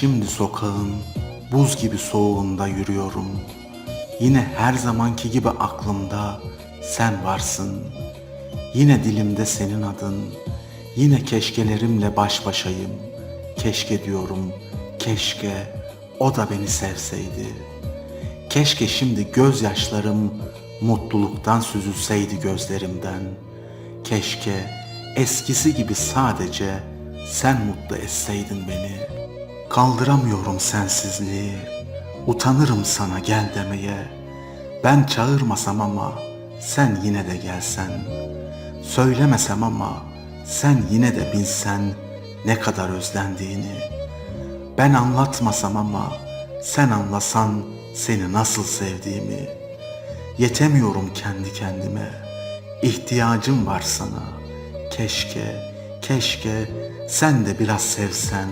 Şimdi sokağın buz gibi soğuğunda yürüyorum. Yine her zamanki gibi aklımda sen varsın. Yine dilimde senin adın. Yine keşkelerimle baş başayım. Keşke diyorum, keşke o da beni sevseydi. Keşke şimdi gözyaşlarım mutluluktan süzülseydi gözlerimden. Keşke eskisi gibi sadece sen mutlu etseydin beni. Kaldıramıyorum sensizliği. Utanırım sana gel demeye. Ben çağırmasam ama sen yine de gelsen. Söylemesem ama sen yine de bilsen ne kadar özlendiğini. Ben anlatmasam ama sen anlasan seni nasıl sevdiğimi. Yetemiyorum kendi kendime. İhtiyacım var sana. Keşke, keşke sen de biraz sevsen,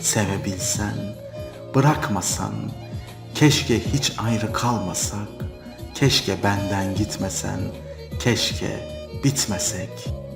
sevebilsen, bırakmasan. Keşke hiç ayrı kalmasak. Keşke benden gitmesen. Keşke bitmesek.''